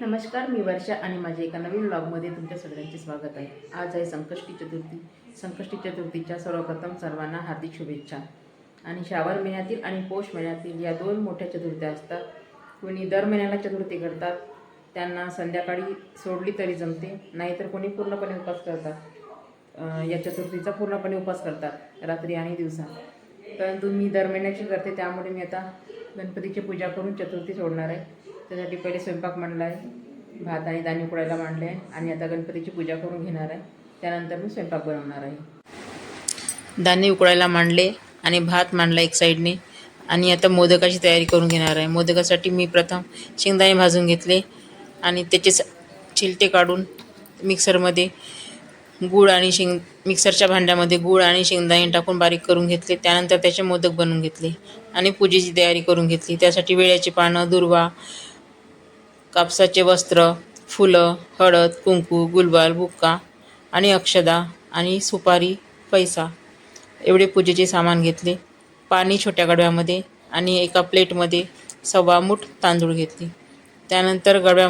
नमस्कार मी वर्षा आणि माझ्या एका नवीन ब्लॉगमध्ये तुमच्या सगळ्यांचे स्वागत आहे. आज आहे संकष्टी चतुर्थी. संकष्टी चतुर्थीच्या सर्वप्रथम सर्वांना हार्दिक शुभेच्छा. आणि श्रावण महिन्यातील आणि पौष महिन्यातील या दोन मोठ्या चतुर्थ्या असतात. कोणी दर महिन्याला चतुर्थी करतात. त्यांना संध्याकाळी सोडली तरी जमते. नाहीतर कोणी पूर्णपणे उपास करतात. या चतुर्थीचा पूर्णपणे उपास करतात. रात्री आणि दिवसा. परंतु मी दर महिन्याची करते. त्यामुळे मी आता गणपतीची पूजा करून चतुर्थी सोडणार आहे. त्यासाठी पहिले स्वयंपाक मांडला आहे भात आणि दाणे उकडायला मांडले आहे आणि आता गणपतीची पूजा करून घेणार आहे. त्यानंतर मी स्वयंपाक बनवणार आहे. दाणे उकडायला मांडले आणि भात मांडला एक साईडने आणि आता मोदकाची तयारी करून घेणार आहे. मोदकासाठी मी प्रथम शेंगदाणे भाजून घेतले आणि त्याचे स- छिलटे काढून मिक्सरमध्ये गूळ आणि शेंग मिक्सरच्या भांड्यामध्ये गूळ आणि शेंगदाणे टाकून बारीक करून घेतले. त्यानंतर त्याचे मोदक बनवून घेतले आणि पूजेची तयारी करून घेतली. त्यासाठी वेळ्याची पानं दुर्वा कापसाचे वस्त्र फुलं हळद कुंकू गुलबाल बुक्का आणि अक्षदा आणि सुपारी पैसा एवढे पूजेचे सामान घेतले. पाणी छोट्या गडव्यामध्ये आणि एका प्लेटमध्ये सव्वा मूठ तांदूळ घेतली. त्यानंतर गडव्या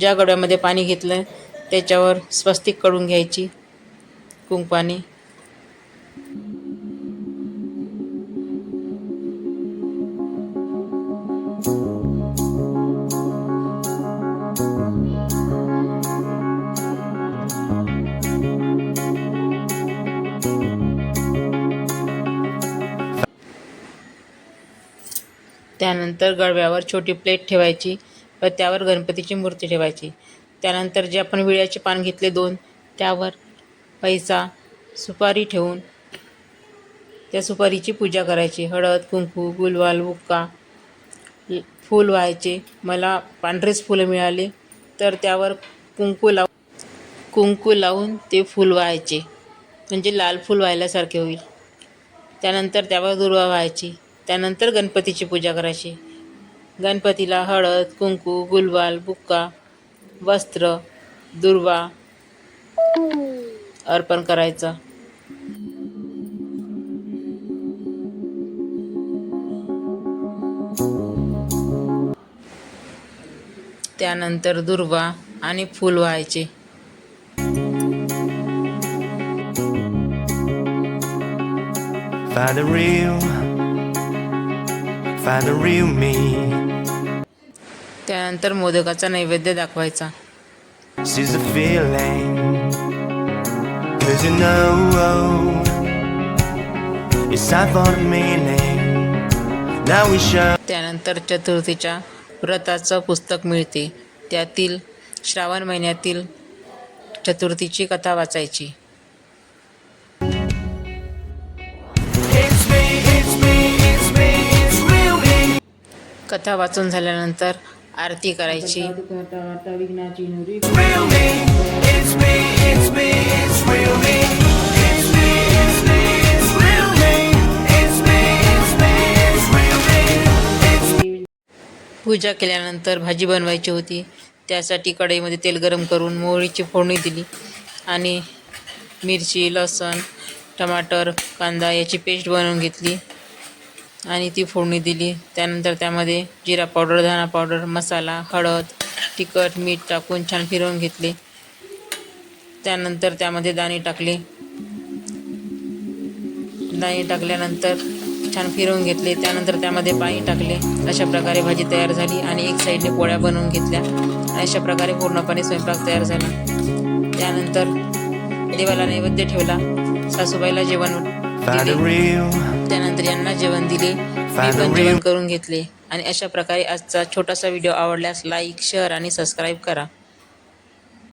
ज्या गडव्यामध्ये पाणी घेतलं त्याच्यावर स्वस्तिक करून घ्यायची. कुंकवाने त्यानंतर गडव्यावर छोटी प्लेट ठेवायची व त्यावर गणपतीची मूर्ती ठेवायची. त्यानंतर जे आपण विड्याचे पान घेतले दोन त्यावर पैसा सुपारी ठेवून त्या सुपारीची पूजा करायची. हळद कुंकू गुलवाल बुक्का फूल व्हायचे. मला पांढरेच फुलं मिळाले तर त्यावर कुंकू लाव कुंकू लावून ते फूल व्हायचे. म्हणजे लाल फूल व्हायल्यासारखे होईल. त्यानंतर त्यावर दुर्वा व्हायची. त्यानंतर गणपतीची पूजा करायची. गणपतीला हळद कुंकू गुलवाल बुक्का वस्त्र दुर्वा अर्पण करायचं. त्यानंतर दुर्वा आणि फूल व्हायचे. By the real, find the real me. त्यानंतर मोदकाचा नैवेद्य दाखवायचा is a feeling. Cause you know it's time for the meaning. Now we show त्यानंतर चतुर्थीच्या व्रताचं पुस्तक मिळते त्यातील श्रावण महिन्यातील चतुर्थीची कथा वाचायची me, it's real me. It's पूजा केल्यानंतर भाजी बनवायची होती त्यासाठी कढईमध्ये तेल गरम करून मोहरीची फोडणी दिली आणि मिरची लसण टमाटर कांदा याची पेस्ट बनवून घेतली आणि ती फोडणी दिली. त्यानंतर त्यामध्ये जिरा पावडर धना पावडर मसाला हळद तिखट मीठ टाकून छान फिरवून घेतले. त्यानंतर त्यामध्ये दाणे टाकले. दाणे टाकल्यानंतर छान फिरवून घेतले. त्यानंतर त्यामध्ये पाणी टाकले. अशा प्रकारे भाजी तयार झाली आणि एक साईडने पोळ्या बनवून घेतल्या. आणि अशा प्रकारे पूर्णपणे स्वयंपाक तयार झाला. त्यानंतर देवाला नैवेद्य ठेवला. सासूबाईला जेवण त्यानंतर यांना जेवण दिले. मी पण जेवण करून घेतले. आणि अशा प्रकारे आजचा छोटासा व्हिडिओ आवडल्यास लाईक शेअर आणि सबस्क्राईब करा.